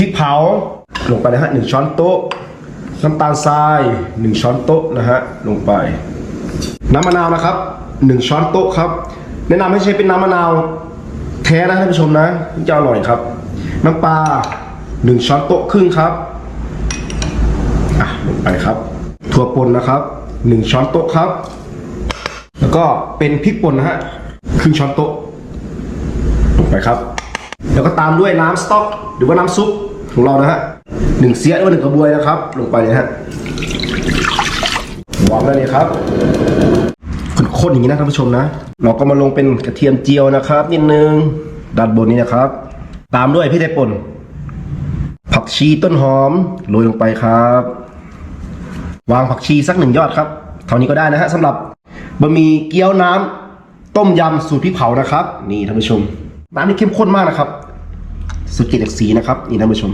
พริกเผาลงไปนะฮะหนึ่งช้อนโต๊ะ น้ำตาลทรายหนึ่งช้อนโต๊ะนะฮะลงไป น้ำมะนาวนะครับหนึ่งช้อนโต๊ะครับ แนะนำให้ใช้เป็นน้ำมะนาวแท้นะท่านผู้ชมนะจะอร่อยครับ น้ำปลาหนึ่งช้อนโต๊ะครึ่งครับอะลงไปครับ ถั่วป่นนะครับหนึ่งช้อนโต๊ะครับ แล้วก็เป็นพริกป่นนะฮะครึ่งช้อนโต๊ะลงไปครับ แล้วก็ตามด้วยน้ำสต๊อก หรือว่าน้ำซุป ของเรานะฮะหนึ่งเสียหรือหนึ่งกระบวยนะครับ ลงไปเลยฮะวางได้เลยครับข้นๆอย่างนี้นะท่านผู้ชมนะ เราก็มาลงเป็นกระเทียมเจียวนะครับนิดนึงด้านบนนี้นะครับ ตามด้วยพริกไทยป่นผักชีต้นหอมโรยลงไปครับ วางผักชีสักหนึ่งยอดครับ เท่านี้ก็ได้นะฮะสำหรับบะหมี่เกี๊ยวน้ำต้มยำสูตรพริกเผานะครับ นี่ท่านผู้ชม น้ำนี่เข้มข้นมากนะครับ สุดเกล็ดสีนะครับนี่ท่านผู้ชม